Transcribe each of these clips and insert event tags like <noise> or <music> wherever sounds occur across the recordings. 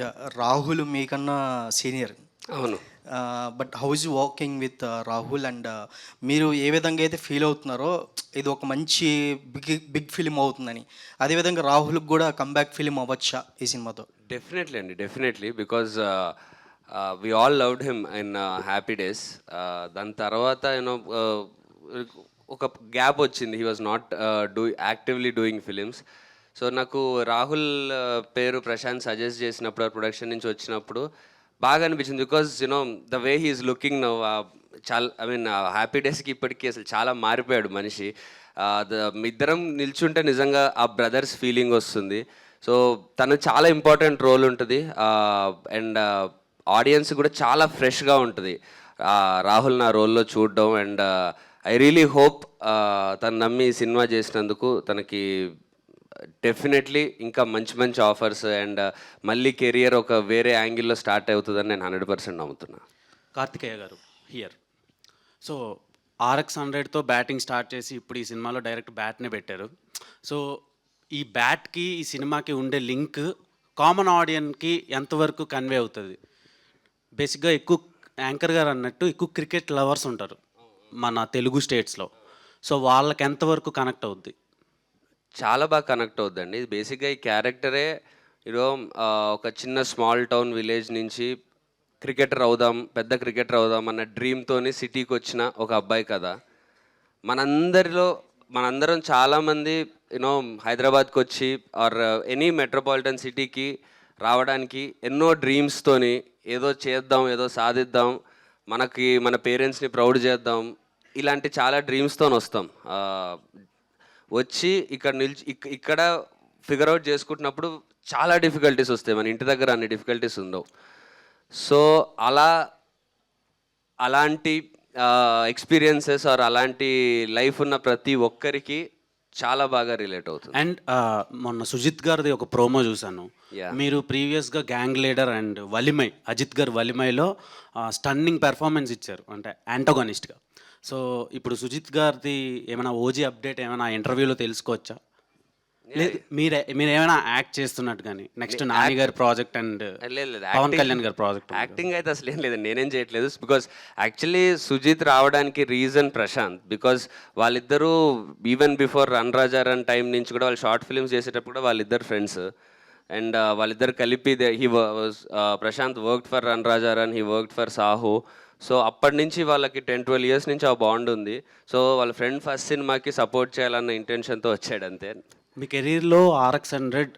Yeah Rahul మీకన్నా senior. అవును. But how's working with Rahul and మీరు ఏ విధంగా అయితే ఫీల్ అవుతున్నారో ఇది ఒక మంచి బిగ్ బిగ్ ఫిలిం అవుతుందని. అదేవిధంగా రాహుల్కి కూడా కంబ్యాక్ ఫిలిం అవ్వచ్చా ఈ సినిమాతో? డెఫినెట్లీ అండి definitely because we all loved him in Happy Days దాని తర్వాత యూనో ఒక గ్యాప్ వచ్చింది. He was not do actively doing films so నాకు రాహుల్ పేరు ప్రశాంత్ సజెస్ట్ చేసినప్పుడు ప్రొడక్షన్ నుంచి వచ్చినప్పుడు బాగా అనిపించింది. Because you know the way he's looking now చాలా ఐ మీన్ హ్యాపీ డేస్కి ఇప్పటికీ అసలు చాలా మారిపోయాడు మనిషి. ఇద్దరం నిల్చుంటే నిజంగా ఆ బ్రదర్స్ ఫీలింగ్ వస్తుంది. సో తను చాలా ఇంపార్టెంట్ రోల్ ఉంటుంది. అండ్ ఆడియన్స్ కూడా చాలా ఫ్రెష్గా ఉంటుంది. రాహుల్ నా రోల్లో చూడడం. అండ్ ఐ రియలీ హోప్ తను నమ్మి సినిమా చేసినందుకు తనకి డెఫినెట్లీ ఇంకా మంచి మంచి ఆఫర్స్ అండ్ uh, మళ్ళీ కెరియర్ ఒక వేరే యాంగిల్లో స్టార్ట్ అవుతుందని నేను హండ్రెడ్ పర్సెంట్ నమ్ముతున్నా. Karthikeya garu here so RX hundred batting start చేసి ఇప్పుడు ఈ సినిమాలో డైరెక్ట్ బ్యాట్నే పెట్టారు. సో ఈ బ్యాట్కి ఈ సినిమాకి ఉండే లింక్ కామన్ ఆడియన్కి ఎంతవరకు కన్వే అవుతుంది? బేసిక్గా ఎక్కువ యాంకర్ గారు అన్నట్టు ఎక్కువ క్రికెట్ లవర్స్ ఉంటారు మన తెలుగు స్టేట్స్లో సో వాళ్ళకి ఎంతవరకు కనెక్ట్ అవుద్ది? చాలా బాగా కనెక్ట్ అవుద్దండి. బేసిక్గా ఈ క్యారెక్టరే ఈరో ఒక చిన్న స్మాల్ టౌన్ విలేజ్ నుంచి క్రికెటర్ అవుదాం పెద్ద క్రికెటర్ అవుదాం అన్న డ్రీమ్తోని సిటీకి వచ్చిన ఒక అబ్బాయి కదా. మనందరిలో మనందరం చాలామంది యూనో హైదరాబాద్కి వచ్చి ఆర్ ఎనీ మెట్రోపాలిటన్ సిటీకి రావడానికి ఎన్నో డ్రీమ్స్తోని ఏదో చేద్దాం ఏదో సాధిద్దాం మనకి మన పేరెంట్స్ని ప్రౌడ్ చేద్దాం ఇలాంటి చాలా డ్రీమ్స్తో వస్తాం. వచ్చి ఇక్కడ నిల్చి ఇక్- ఇక్కడ ఫిగర్ అవుట్ చేసుకుంటున్నప్పుడు చాలా డిఫికల్టీస్ వస్తాయి. మన ఇంటి దగ్గర అన్ని డిఫికల్టీస్ ఉండవు. సో అలా అలాంటి ఎక్స్పీరియన్సెస్ ఆర్ అలాంటి లైఫ్ ఉన్న ప్రతి ఒక్కరికి చాలా బాగా రిలేట్ అవుతుంది. అండ్ మొన్న సుజిత్ గారిది ఒక ప్రోమో చూశాను. మీరు ప్రీవియస్గా gang leader and Valimai Ajith garu వలిమైలో stunning performance ఇచ్చారు. అంటే యాంటోగనిస్ట్గా సో ఇప్పుడు సుజిత్ గారిది ఏమైనా ఓజీ అప్డేట్ ఏమైనా ఇంటర్వ్యూలో తెలుసుకోవచ్చా? లేదు మీరే మీరు ఏమైనా యాక్ట్ చేస్తున్నట్టు కానీ నెక్స్ట్ నాని గారి ప్రాజెక్ట్ అండ్ పవన్ కళ్యాణ్ గారి ప్రాజెక్ట్ యాక్టింగ్ అయితే అసలు ఏం లేదు నేనేం చేయట్లేదు. బికాస్ యాక్చువల్లీ సుజిత్ రావడానికి రీజన్ ప్రశాంత్. బికాస్ వాళ్ళిద్దరూ even before Run Raja Run time నుంచి కూడా వాళ్ళు షార్ట్ ఫిల్మ్స్ చేసేటప్పుడు కూడా వాళ్ళిద్దరు ఫ్రెండ్స్ అండ్ వాళ్ళిద్దరు కలిపి he Prashanth worked for Run Raja Run he worked for Sahoo so అప్పటి నుంచి వాళ్ళకి టెన్ ట్వెల్వ్ ఇయర్స్ నుంచి ఆ బాండ్ ఉంది. సో వాళ్ళ ఫ్రెండ్ ఫస్ట్ సినిమాకి సపోర్ట్ చేయాలన్న ఇంటెన్షన్తో వచ్చాడు అంతే. మీ కెరీర్లో ఆర్ఎక్స్ హండ్రెడ్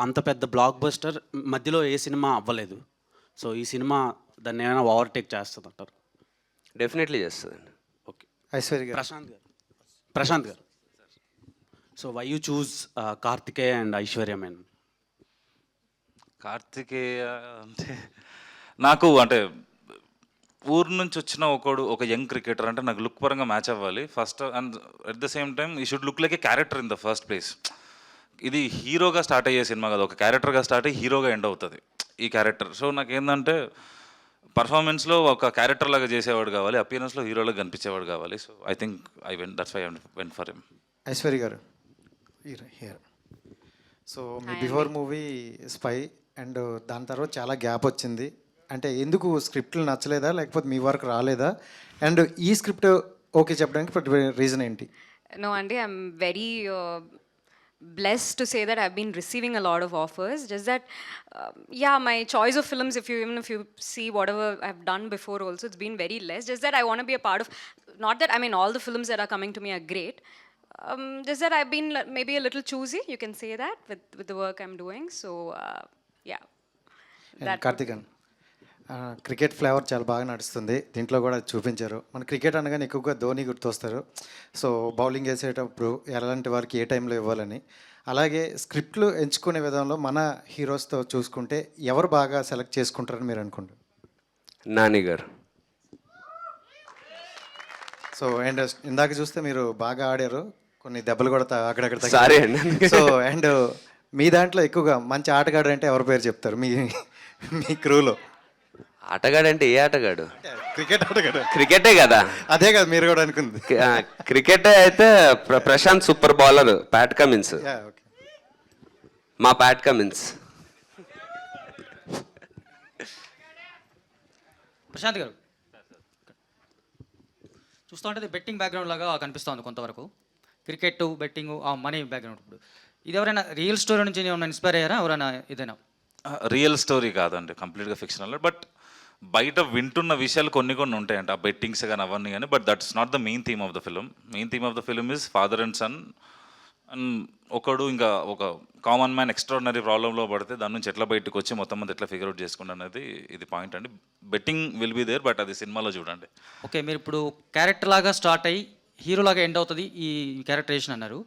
అంత పెద్ద బ్లాక్ బస్టర్ మధ్యలో ఏ సినిమా అవ్వలేదు. సో ఈ సినిమా దాన్ని ఏమైనా ఓవర్టేక్ చేస్తుంది అంటారు డెఫినెట్లీ చేస్తుందండి. ఓకే. ఐశ్వర్య గారు. Prashanth garu. Prashanth garu. So why you choose Karthikeya and Aishwarya మేన్ కార్తికేయ అంటే నాకు అంటే ఊరు నుంచి వచ్చిన ఒకడు ఒక యంగ్ క్రికెటర్ అంటే నాకు లుక్ పరంగా మ్యాచ్ అవ్వాలి. First and at the same time he should look like a character in the first place ఇది హీరోగా స్టార్ట్ అయ్యే సినిమా కదా. ఒక క్యారెక్టర్గా స్టార్ట్ అయ్యి హీరోగా ఎండ్ అవుతుంది ఈ క్యారెక్టర్ సో నాకు ఏంటంటే పర్ఫార్మెన్స్లో ఒక క్యారెక్టర్ లాగా చేసేవాడు కావాలి అపియరెన్స్లో హీరోలాగా కనిపించేవాడు కావాలి. So I think I when that's why when for him Aishwarya garu here so me before movie Spy and దాని తర్వాత చాలా గ్యాప్ వచ్చింది. అంటే ఎందుకు స్క్రిప్ట్లు నచ్చలేదా లేకపోతే మీ వరకు రాలేదా అండ్ ఈ స్క్రిప్ట్ ఓకే చెప్పడానికి రీజన్ ఏంటి No, Andy, I'm very uh, blessed to say that I've been receiving a lot of offers. Just that, um, yeah, my choice of films, if you even if you see whatever I've done before, also it's been very less. Just that I want to be a part of. Not that I mean all the films that are coming to me are great. Um, just that I've been li- maybe a little choosy. You can say that with with the work I'm doing. So uh, yeah. And Karthikan cricket flavour చాలా బాగా నడుస్తుంది. దీంట్లో కూడా చూపించారు. మన cricket అనగానే ఎక్కువగా Dhoni గుర్తొస్తారు. So bowling వేసేటప్పుడు ఎలాంటి వారికి ఏ టైంలో ఇవ్వాలని. అలాగే స్క్రిప్ట్లు ఎంచుకునే విధంలో మన హీరోస్తో చూసుకుంటే ఎవరు బాగా సెలెక్ట్ చేసుకుంటారని మీరు అనుకుంటారు? నాని గారు. సో అండ్ ఇందాక చూస్తే మీరు బాగా ఆడారు. కొన్ని దెబ్బలు కూడా అక్కడక్కడ. Sorry అండి. సో అండ్ మీ దాంట్లో ఎక్కువగా మంచి ఆటగాడు అంటే ఎవరి పేరు చెప్తారు? మీ మీ క్రూలో. ఆటగాడు అంటే ఏ ఆటగాడు? క్రికెట్ ఆటగాడు. క్రికెటే కదా. అదే కదా మీరు కూడా అనుకుంది. క్రికెట్ అయితే Prashanth super bowler Pat Cummins. మా ప్యాట్ కమిన్స్. ప్రశాంత్ గారు. చూస్తూ ఉంటే బెట్టింగ్ బ్యాక్గ్రౌండ్ లాగా కనిపిస్తుంది కొంతవరకు. క్రికెట్ బెట్టింగ్ మనీ బ్యాక్గ్రౌండ్ ఇప్పుడు. ఇది ఎవరైనా రియల్ స్టోరీ నుంచి ఏమైనా ఇన్స్పైర్ అయ్యారా? ఎవరైనా ఏదైనా రియల్ స్టోరీ కాదండి కంప్లీట్గా ఫిక్షన్ బట్ బయట వింటున్న విషయాలు కొన్ని కొన్ని ఉంటాయంట ఆ బెట్టింగ్స్ కానీ అవన్నీ కానీ but that's not the main theme of the film main theme of the film is father and son and ఒకడు ఇంకా ఒక కామన్ మ్యాన్ ఎక్స్ట్రాడినరీ ప్రాబ్లంలో పడితే దాని నుంచి ఎట్లా బయటకు వచ్చి మొత్తం మంది ఎట్లా ఫిగర్ అవుట్ చేసుకుంటా అనేది ఇది పాయింట్ అండి. Betting will be there but అది సినిమాలో చూడండి. ఓకే మీరు ఇప్పుడు క్యారెక్టర్ లాగా స్టార్ట్ అయ్యి హీరో లాగా ఎండ్ అవుతుంది ఈ క్యారెక్టరేషన్ అన్నారు.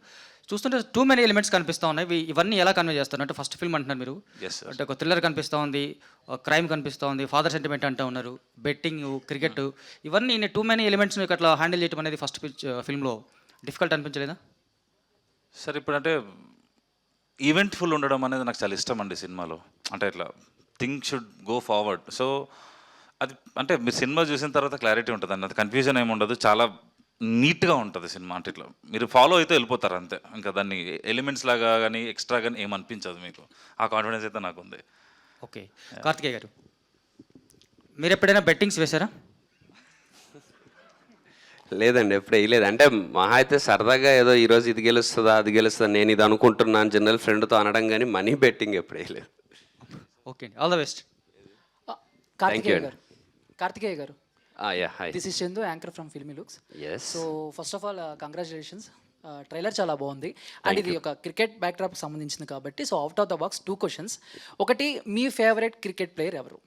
చూస్తుంటే టూ మెనీ ఎలిమెంట్స్ కనిపిస్తూ ఉన్నాయి. ఇవి- ఇవన్నీ ఎలా కన్వే చేస్తారు? అంటే ఫస్ట్ ఫిల్మ్ అంటున్నారు మీరు. అంటే ఒక థ్రిల్లర్ కనిపిస్తూ ఉంది క్రైమ్ కనిపిస్తూ ఉంది ఫాదర్ సెంటిమెంట్ అంటూ ఉన్నారు బెట్టింగ్ క్రికెట్ ఇవన్నీ టూ మెనీ ఎలిమెంట్స్ మీకు అట్లా హ్యాండిల్ చేయడం అనేది ఫస్ట్ పిచ్ ఫిల్మ్లో డిఫికల్ట్ అనిపించలేదా? సరే ఇప్పుడు అంటే ఈవెంట్ఫుల్ ఉండడం అనేది నాకు చాలా ఇష్టం అండి సినిమాలో. అంటే ఇట్లా think should go forward so అది అంటే మీరు సినిమా చూసిన తర్వాత క్లారిటీ ఉంటుంది అండి అది కన్ఫ్యూజన్ ఏమి ఉండదు. చాలా నీట్గా ఉంటుంది సినిమా అంటే ఇట్లా. మీరు ఫాలో అయితే వెళ్ళిపోతారు అంతే. ఇంకా దాన్ని ఎలిమెంట్స్ లాగా కానీ ఎక్స్ట్రా కానీ ఏమనిపించదు మీకు. ఆ కాన్ఫిడెన్స్ అయితే నాకు ఉంది. ఓకే. కార్తికేయ గారు మీరు ఎప్పుడైనా బెట్టింగ్స్ వేశారా? లేదండి ఎప్పుడు వేయలేదు. అంటే మహా అయితే సరదాగా ఏదో ఈరోజు ఇది గెలుస్తుందా అది గెలుస్తుందా నేను ఇది అనుకుంటున్నాను జనరల్ ఫ్రెండ్తో అనడం కానీ మనీ బెట్టింగ్ ఎప్పుడు వేయలేదు. Okay all the best. Karthikeya. Garu Karthikeya garu. This is Chandu anchor from Filmy Looks so first of all congratulations trailer uh, చాలా బాగుంది. అండ్ ఇది ఒక క్రికెట్ బ్యాక్డ్రాప్ సంబంధించింది కాబట్టి so out of the box two questions ఒకటి మీ favourite cricket player ఎవరు?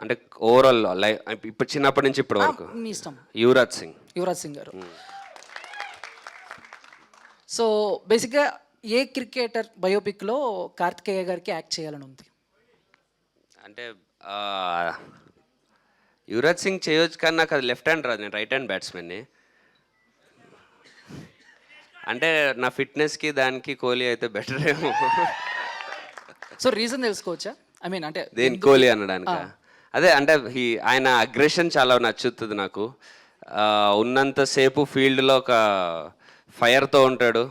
అంటే ఓవరాల్ లైక్ ఇప్పుడు చిన్నప్పటి నుంచి ఇప్పటి వరకు. మీ ఇష్టం. యువరాజ్ సింగ్. యువరాజ్ సింగ్ గారు. సో బేసిక్గా ఏ క్రికెటర్ బయోపిక్లో కార్తికేయ గారికి యాక్ట్ చేయాలని ఉంది? అంటే ఆ, యువరాజ్ సింగ్ చేయొచ్చు కానీ నాకు అది లెఫ్ట్ హ్యాండ్ రాదు నేను రైట్ హ్యాండ్ బ్యాట్స్మెన్ని అంటే నా ఫిట్నెస్కి దానికి కోహ్లీ అయితే బెటర్ ఏమో. సో రీజన్ తెలుసుకోవచ్చా? ఐ మీన్ అంటే దేని కోహ్లీ అనడానికి? అదే అంటే ఈ ఆయన అగ్రెషన్ చాలా నచ్చుతుంది నాకు. ఉన్నంతసేపు ఫీల్డ్లో ఒక ఫైర్తో ఉంటాడు.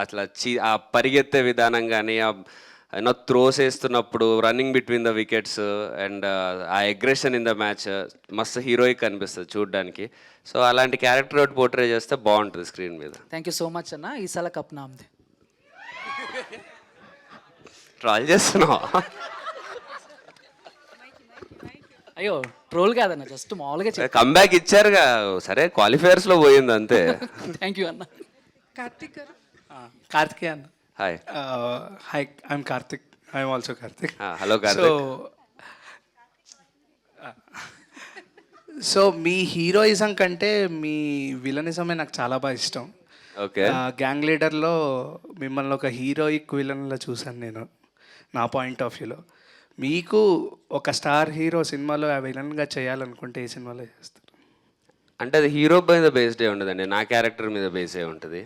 అట్లా చి ఆ పరిగెత్తే విధానం కానీ యూనో త్రోస్ వేస్తున్నప్పుడు running between the wickets and ఆ అగ్రెషన్ ఇన్ ద మ్యాచ్ మస్తు హీరోయిక్ అనిపిస్తుంది చూడడానికి. సో అలాంటి క్యారెక్టర్ ఒకటి పోర్ట్రే చేస్తే బాగుంటుంది స్క్రీన్ మీద. థ్యాంక్ యూ సో మచ్ అన్న. ఈ సల కప్ నామ్ది. ట్రాల్ చేస్తున్నావా? అయ్యో ట్రోల్ కాదన్న జస్ట్ మామూలుగా కంబ్యాక్ ఇచ్చారుగా. సరే క్వాలిఫైయర్స్లో పోయింది అంతే. <laughs> థ్యాంక్ యూ అన్న. కార్తిక్ కార్తికేయ అన్న. Hi hi I'm Karthik I'm also Karthik hello so Karthik so me heroism కంటే మీ విలనిజమే నాకు చాలా బాగా ఇష్టం. ఓకే గ్యాంగ్ లీడర్లో మిమ్మల్ని ఒక హీరోయిక్ విలన్లో చూశాను నేను నా పాయింట్ ఆఫ్ వ్యూలో మీకు ఒక స్టార్ హీరో సినిమాలో ఆ విలన్గా చేయాలనుకుంటే ఏ సినిమాలో చేస్తారు? అంటే అది హీరో మీద బేస్డ్ ఏ ఉండదండి. నా క్యారెక్టర్ మీద బేస్ అయి ఉంటుంది.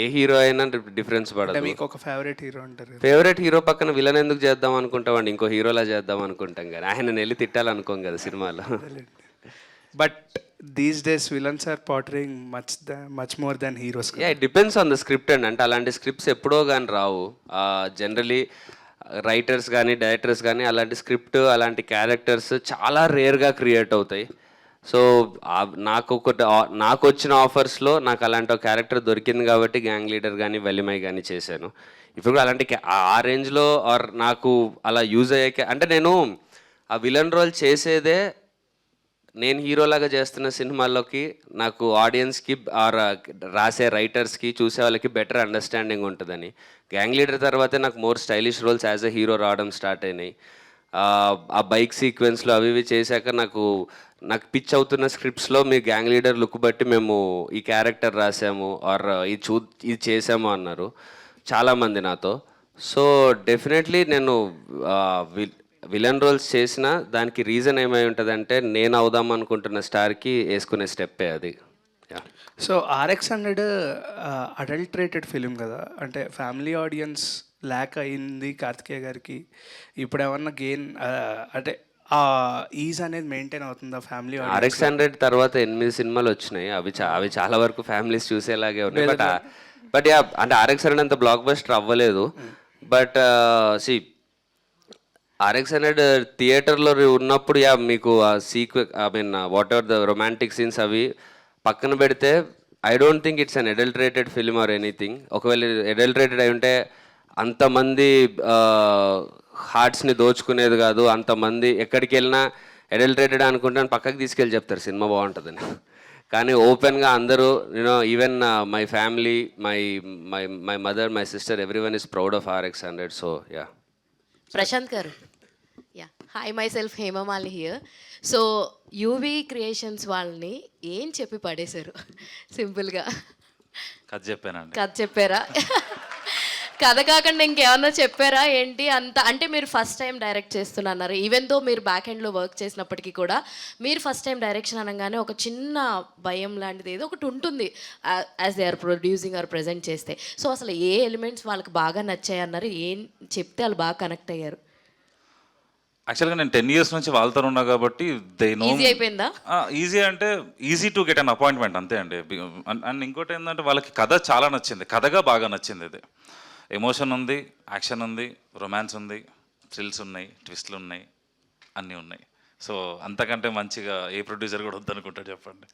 ఏ హీరో అయినా డిఫరెన్స్ పడదు. మీకు ఒక ఫేవరెట్ హీరో కదా. ఫేవరెట్ హీరో పక్కన విలన్ ఎందుకు చేద్దాం అనుకుంటామండి? ఇంకో హీరోలా చేద్దాం అనుకుంటాం కానీ ఆయన వెళ్ళి తిట్టాలనుకోం కదా సినిమాలో. But these days villains are pattering much much more than heroes depends on the script అండి. అంటే అలాంటి స్క్రిప్ట్స్ ఎప్పుడో కానీ రావు. జనరలీ రైటర్స్ కానీ డైరెక్టర్స్ కానీ అలాంటి స్క్రిప్ట్ అలాంటి క్యారెక్టర్స్ చాలా రేర్గా క్రియేట్ అవుతాయి. సో నాకు ఒకటి నాకు వచ్చిన ఆఫర్స్లో నాకు అలాంటి ఒక క్యారెక్టర్ దొరికింది కాబట్టి గ్యాంగ్ లీడర్ కానీ వెలిమై కానీ చేశాను. ఇప్పుడు కూడా అలాంటి ఆ- రేంజ్లో ఆర్ నాకు అలా యూజ్ అయ్యే అంటే నేను ఆ విలన్ రోల్ చేసేదే నేను హీరోలాగా చేస్తున్న సినిమాల్లోకి నాకు ఆడియన్స్కి ఆర్ రాసే రైటర్స్కి చూసే వాళ్ళకి బెటర్ అండర్స్టాండింగ్ ఉంటుందని. గ్యాంగ్ లీడర్ తర్వాతే నాకు more stylish roles as a hero రావడం స్టార్ట్ అయినాయి. ఆ, బైక్ సీక్వెన్స్లో అవి ఇవి చేశాక నాకు నాకు పిచ్ అవుతున్న స్క్రిప్ట్స్లో మీ గ్యాంగ్ లీడర్ లుక్ బట్టి మేము ఈ క్యారెక్టర్ రాసాము ఆర్ ఇది చూ ఇది చేసాము అన్నారు. చాలామంది నాతో. సో డెఫినెట్లీ నేను విలన్ రోల్స్ చేసిన దానికి రీజన్ ఏమై ఉంటుందంటే నేను అవుదాం అనుకుంటున్న స్టార్కి వేసుకునే స్టెప్పే అది. So RX hundred adulterated film కదా? అంటే ఫ్యామిలీ ఆడియన్స్ ల్యాక్ అయింది కార్తికేయ గారికి. ఇప్పుడు ఏమన్నా గెయిన్ అంటే ఆ ఈజ్ అనేది మెయింటైన్ అవుతుందా ఫ్యామిలీ ఆర్ఎక్స్ హండ్రెడ్ తర్వాత ఎనిమిది సినిమాలు వచ్చినాయి. అవి అవి చాలా వరకు ఫ్యామిలీస్ చూసేలాగే ఉన్నాయి. బట్ బట్ యా అంటే ఆర్ఎక్స్ హండ్రెడ్ అంత బ్లాక్ బస్టర్ అవ్వలేదు. బట్ సి ఆర్ఎక్స్ హండ్రెడ్ థియేటర్లో ఉన్నప్పుడు యా మీకు ఆ సీక్వె I mean whatever the romantic scenes అవి పక్కన పెడితే I don't think it's an adulterated film or anything ఒకవేళ అడల్టరేటెడ్ అయి ఉంటే అంతమంది హార్ట్స్ని దోచుకునేది కాదు అంతమంది ఎక్కడికి వెళ్ళినా అడల్టరేటెడ్ అనుకుంటే పక్కకి తీసుకెళ్ళి చెప్తారు సినిమా బాగుంటుందని. కానీ ఓపెన్గా అందరూ you know even my family my my my mother my sister everyone is proud of RX hundred so yeah Prashanth garu. Yeah hi myself Hemamali here so UV Creations వాళ్ళని ఏం చెప్పి పడేశారు? <laughs> సింపుల్గా కథ చెప్పానండి. కథ చెప్పారా? <laughs> కథ కాకుండా ఇంకేమన్నా చెప్పారా? ఏంటి? అంత అంటే మీరు ఫస్ట్ టైం డైరెక్ట్ చేస్తున్నారు ఈవెన్ దో మీరు బ్యాక్ ఎండ్లో వర్క్ చేసినప్పటికీ కూడా మీరు ఫస్ట్ టైం డైరెక్షన్ అనగానే ఒక చిన్న భయం లాంటిది ఏదో ఒకటి ఉంటుంది as they are producing or present చేస్తే. సో అసలు ఏ ఎలిమెంట్స్ వాళ్ళకి బాగా నచ్చాయి అన్నారు? ఏం చెప్తే వాళ్ళు బాగా కనెక్ట్ అయ్యారు? యాక్చువల్గా నేను టెన్ ఇయర్స్ నుంచి వాళ్ళతో ఉన్నా కాబట్టి దే నో ఈజీ అయిపోయిందా? ఈజీ అంటే easy to get an appointment అంతే అండి. అండ్ ఇంకోటి ఏంటంటే వాళ్ళకి కథ చాలా నచ్చింది. కథగా బాగా నచ్చింది ఇది. ఎమోషన్ ఉంది యాక్షన్ ఉంది రొమాన్స్ ఉంది థ్రిల్స్ ఉన్నాయి ట్విస్ట్లు ఉన్నాయి అన్నీ ఉన్నాయి. సో అంతకంటే మంచిగా ఏ ప్రొడ్యూసర్ కూడా వద్దనుకుంటాడు చెప్పండి.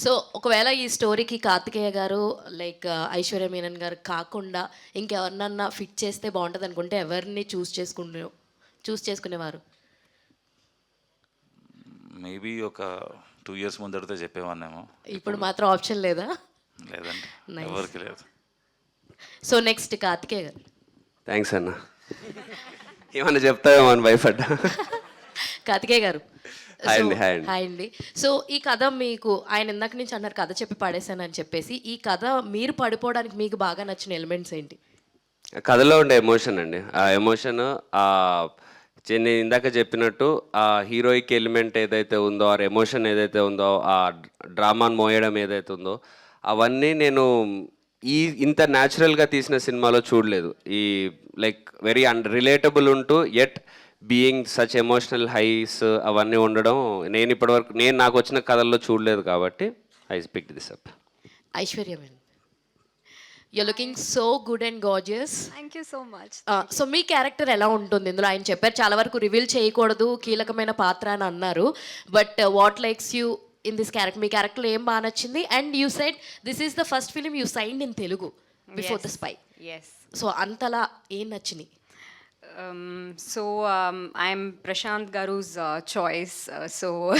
సో ఒకవేళ ఈ స్టోరీకి కార్తికేయ గారు లైక్ ఐశ్వర్య మీనన్ గారు కాకుండా ఇంకెవరినన్నా ఫిట్ చేస్తే బాగుంటుంది అనుకుంటే ఎవరిని చూస్ చేసుకునే చూస్ చేసుకునేవారు? మేబీ ఒక టూ ఇయర్స్ ముందడితే చెప్పేవాన్నేమో. ఇప్పుడు మాత్రం ఆప్షన్ లేదా? లేదండి. ఎవరికి లేదు. సో నెక్స్ట్ కార్తికేయ గారు. థ్యాంక్స్ అన్న. ఏమన్నా చెప్తావేమో అని భయపడ్డా? కార్తికేయ గారు. హాయ్ అండి, హాయ్ అండి. హాయ్ అండి. సో ఈ కథ మీకు ఆయన ఇందాక నుంచి అన్నారు కథ చెప్పి పడేశానని చెప్పేసి ఈ కథ మీరు పడిపోవడానికి మీకు బాగా నచ్చిన ఎలిమెంట్స్ ఏంటి? కథలో ఉండే ఎమోషన్ అండి. ఆ ఎమోషన్ ఆ చె- నేను ఇందాక చెప్పినట్టు ఆ హీరోయిక్ ఎలిమెంట్ ఏదైతే ఉందో ఆ ఎమోషన్ ఏదైతే ఉందో ఆ డ్రామాను మోయడం ఏదైతే ఉందో అవన్నీ నేను ఈ ఇంత న్యాచురల్గా తీసిన సినిమాలో చూడలేదు. ఈ లైక్ వెరీ అన్ రిలేటబుల్ ఉంటూ at being such emotional highs అవన్నీ ఉండడం నేను ఇప్పటివరకు నేను నాకు వచ్చిన కథల్లో చూడలేదు కాబట్టి I pick this up Aishwarya madam you looking so good and gorgeous Thank you so much. So me character ఎలా ఉంటుంది? ఇందులో ఆయన చెప్పారు చాలా వరకు రివీల్ చేయకూడదు కీలకమైన పాత్ర అని అన్నారు. But what likes you in this character me character ఏం బాగా నచ్చింది and you signed this is the first film you sign in Telugu before the Spy Yes. So అంతలా ఏం నచ్చినాయి Um, so um, I'm Prashant Garu's uh, choice. Uh, so,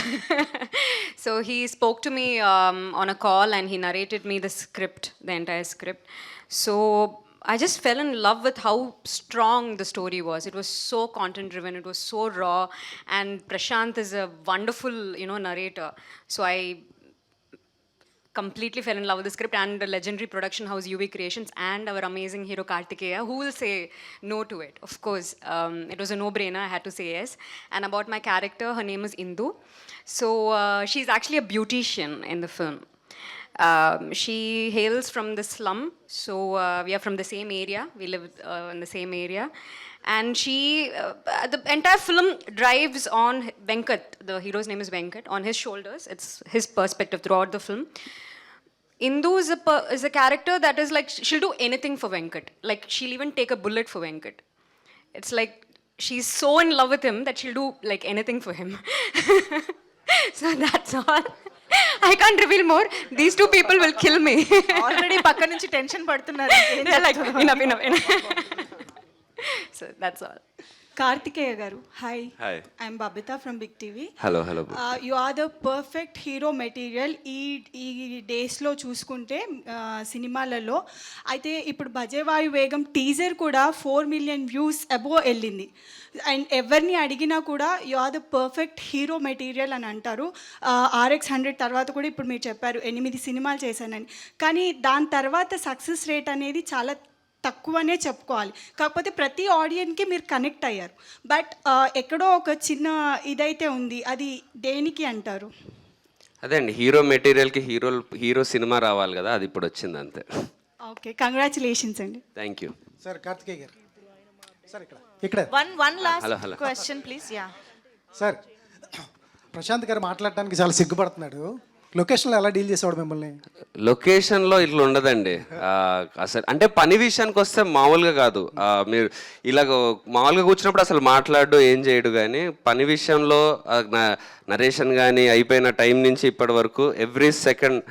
so he spoke to me um, on a call and he narrated me the script, the entire script. So I just fell in love with how strong the story was. It was so content driven. It was so raw, and Prashant is a wonderful, you know, narrator. So I completely fell in love with the script and the legendary production house UV Creations and our amazing hero Kartikeya. Who will say no to it? Of course, um, it was a no-brainer. I had to say yes. And about my character, her name is Indu. So uh, she's actually a beautician in the film. Um, she hails from the slum, so uh, we are from the same area. We live uh, in the same area, and she uh, the entire film drives on Venkat. The hero's name is Venkat. On his shoulders, it's his perspective throughout the film. Indu is a is a character that is like she'll do anything for Venkat. Like she'll even take a bullet for Venkat. It's like she's so in love with him that she'll do like anything for him. <laughs> so that's all. I can't reveal more. These two people will kill me. Already పక్క నుంచి tension పడుతున్నారు చెప్తారో. enough, enough, Karthikeya garu. Hi hi I'm Babitha from Big TV hello hello you are the perfect hero material ఈ ఈ డేస్లో చూసుకుంటే ఆ, సినిమాలలో. అయితే ఇప్పుడు బజేవాయు వేగం టీజర్ కూడా ఫోర్ మిలియన్ వ్యూస్ అబోవ్ వెళ్ళింది. అండ్ ఎవరిని అడిగినా కూడా you are the perfect hero material అని అంటారు. ఆర్ఎక్స్ హండ్రెడ్ తర్వాత కూడా ఇప్పుడు మీరు చెప్పారు ఎనిమిది సినిమాలు చేశానని. కానీ దాని తర్వాత సక్సెస్ రేట్ అనేది చాలా తక్కువనే చెప్పుకోవాలి. కాకపోతే ప్రతి ఆడియన్కి మీరు కనెక్ట్ అయ్యారు. బట్ ఎక్కడో ఒక చిన్న ఇదైతే ఉంది. అది దేనికి అంటారు? అదే అండి. హీరో మెటీరియల్కి హీరో హీరో సినిమా రావాలి కదా. అది ఇప్పుడు వచ్చింది అంతే. ఓకే. కంగ్రాచులేషన్స్ అండి. Thank you sir Karthikeya garu. Sir ఇక్కడ. ఇక్కడ. One one last. Question please yeah sir Prashanth garu మాట్లాడడానికి చాలా సిగ్గుపడుతున్నాడు. లొకేషన్లో ఎలా డీల్ చేసేవాడు మిమ్మల్ని? లొకేషన్లో ఇట్లా ఉండదండి. ఆ, అసలు అంటే పని విషయానికి వస్తే మామూలుగా కాదు. ఆ, మీరు ఇలాగ మామూలుగా కూర్చున్నప్పుడు అసలు మాట్లాడు ఏం చేయడు కానీ పని విషయంలో ఆ, నా- నరేషన్ కానీ అయిపోయిన టైం నుంచి ఇప్పటి వరకు ఎవ్రీ సెకండ్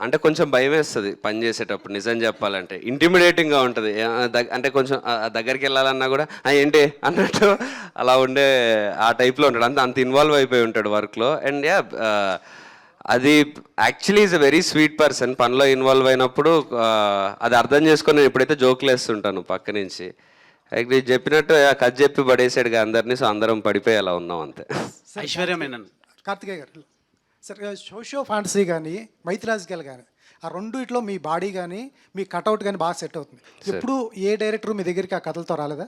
అంటే కొంచెం భయం వేస్తుంది పని చేసేటప్పుడు నిజం చెప్పాలంటే. ఇంటిమిడేటింగ్గా ఉంటుంది. అంటే కొంచెం ఆ, ఆ దగ్గరికి వెళ్ళాలన్నా కూడా "ఆ, ఏంటి అన్నట్టు అలా ఉండే ఆ టైప్లో ఉంటాడు. అంత అంత ఇన్వాల్వ్ అయిపోయి ఉంటాడు వర్క్లో. అండ్ యా అది actually is a very sweet person పనిలో ఇన్వాల్వ్ అయినప్పుడు అది అర్థం చేసుకొని నేను ఎప్పుడైతే జోకులు వేస్తుంటాను పక్క నుంచి అయితే ఇది చెప్పినట్టు కథ చెప్పి పడేసాడుగా అందరినీ సో అందరం పడిపోయి అలా ఉన్నాం అంతే. <laughs> Aishwarya Menon Karthikeya garu sir socio fantasy కానీ మైథలాజికల్ కానీ ఆ రెండిట్లో మీ బాడీ కానీ మీ కట్అవుట్ కానీ బాగా సెట్ అవుతుంది. ఎప్పుడు ఏ డైరెక్టర్ మీ దగ్గరికి ఆ కథలతో రాలేదా?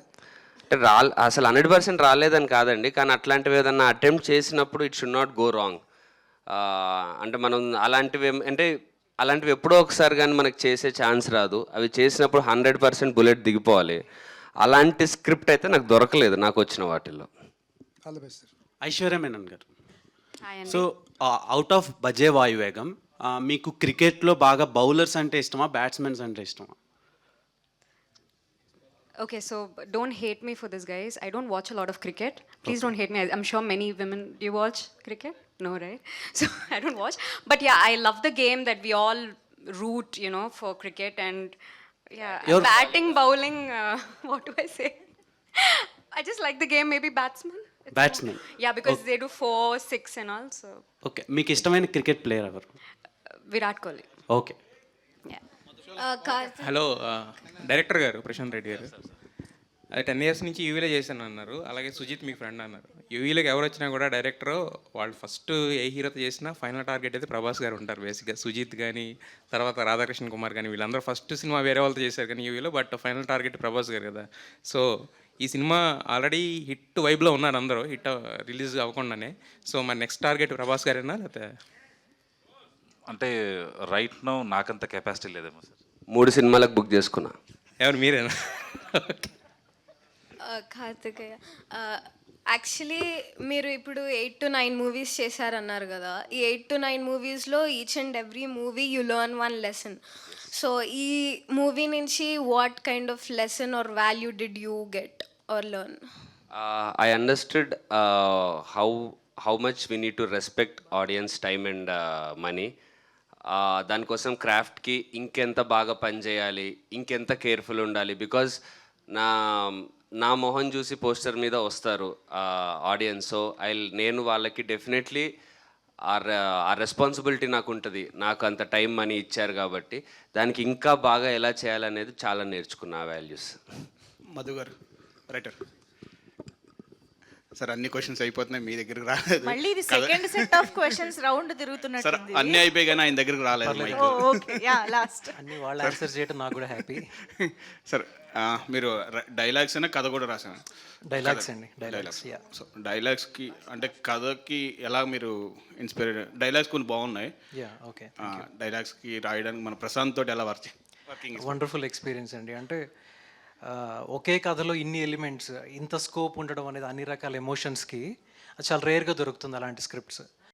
అంటే రా అసలు హండ్రెడ్ పర్సెంట్ రాలేదని కాదండి కానీ అట్లాంటివి ఏదన్నా అటెంప్ట్ చేసినప్పుడు it should not go wrong అంటే మనం అలాంటివి అంటే అలాంటివి ఎప్పుడో ఒకసారి కానీ మనకు చేసే ఛాన్స్ రాదు అవి చేసినప్పుడు హండ్రెడ్ పర్సెంట్ బుల్లెట్ దిగిపోవాలి అలాంటి స్క్రిప్ట్ అయితే నాకు దొరకలేదు నాకు వచ్చిన వాటిల్లో ఐశ్వర్య మేనన్ గారు సో అవుట్ ఆఫ్ బజే వాయువేగం మీకు క్రికెట్లో బాగా బౌలర్స్ అంటే ఇష్టమా బ్యాట్స్మెన్స్ అంటే ఇష్టమా Okay, so don't hate me for this, guys. I don't watch a lot of cricket. Please don't hate me. I'm sure many women. Do you watch cricket? No, right? So I don't watch. But yeah, I love the game that we all root, you know, for cricket and yeah, You're- batting, bowling. Uh, what do I say? I just like the game. Maybe batsman. It's more- Batsman. Yeah, because they do four, six, and all. So okay మీకు ఇష్టమైన cricket player ఎవరు uh, Virat Kohli. Okay Yeah. Hello ఆ, director గారు ప్రశాంత్ రెడ్డి గారు అది ten years నుంచి యూవీలో చేశాను అన్నారు. అలాగే సుజిత్ మీ ఫ్రెండ్ అన్నారు. యూవీలోకి ఎవరు వచ్చినా కూడా డైరెక్టర్ వాళ్ళు ఫస్ట్ ఏ హీరోతో చేసినా ఫైనల్ టార్గెట్ అయితే ప్రభాస్ గారు ఉంటారు బేసిక్గా సుజిత్ కానీ తర్వాత రాధాకృష్ణ కుమార్ కానీ వీళ్ళందరూ ఫస్ట్ సినిమా వేరే వాళ్ళతో చేశారు కానీ యూవీలో బట్ ఫైనల్ టార్గెట్ ప్రభాస్ గారు కదా. సో ఈ సినిమా ఆల్రెడీ హిట్ వైబ్లో ఉన్నారు అందరూ. హిట్ రిలీజ్ అవ్వకుండానే. సో మన నెక్స్ట్ టార్గెట్ ప్రభాస్ గారేనా లేకపోతే అంటే రైట్ నో నాకంత కెపాసిటీ లేదేమో సార్. మూడు సినిమాలకు బుక్ చేసుకున్నా. ఎవరు మీరేనా? <laughs> కార్తికేయ. యాక్చువల్లీ మీరు ఇప్పుడు ఎయిట్ టు నైన్ మూవీస్ చేశారన్నారు కదా. ఈ ఎయిట్ టు నైన్ మూవీస్లో each and every movie you learn one lesson so ఈ మూవీ నుంచి what kind of lesson or value did you get or learn I understood how how much we need to respect audience time and money దానికోసం క్రాఫ్ట్కి ఇంకెంత బాగా పనిచేయాలి ఇంకెంత careful ఉండాలి. Because నా నా మొహం చూసి పోస్టర్ మీద వస్తారు ఆడియన్స్ సో ఐ నేను వాళ్ళకి డెఫినెట్లీ ఆ ఆ రెస్పాన్సిబిలిటీ నాకు ఉంటుంది. నాకు అంత టైం మనీ ఇచ్చారు కాబట్టి దానికి ఇంకా బాగా ఎలా చేయాలనేది చాలా నేర్చుకున్నా వాల్యూస్ మధు గారు రైటర్ సార్ అన్ని క్వశ్చన్స్ అయిపోతున్నాయి మీ దగ్గరికి రాలేదు. మళ్ళీ ఇది? Second set of questions round sir తిరుగుతున్నట్టుంది. అన్ని అయిపోయి కానీ ఆయన దగ్గరికి రాలేదు ఓకే. యా లాస్ట్ అన్ని వాళ్ళు ఆన్సర్ చేయడం నాకు కూడా హ్యాపీ <laughs> సార్ మీరు డైలాగ్స్ అయినా కథ కూడా రాశాను Dialogues అండి, yeah. సో డైలాగ్స్కి అంటే కథకి ఎలా మీరు ఇన్స్పైర్ డైలాగ్స్ కొన్ని బాగున్నాయి. యా ఓకే డైలాగ్స్కి రాయడానికి మన ప్రశాంత్ తోటి ఎలా వర్క్ వర్కింగ్ వండర్ఫుల్ ఎక్స్పీరియన్స్ అండి. అంటే ఒకే కథలో ఇన్ని ఎలిమెంట్స్ ఇంత స్కోప్ ఉండడం అనేది అన్ని రకాల ఎమోషన్స్కి చాలా రేర్గా దొరుకుతుంది అలాంటి స్క్రిప్ట్స్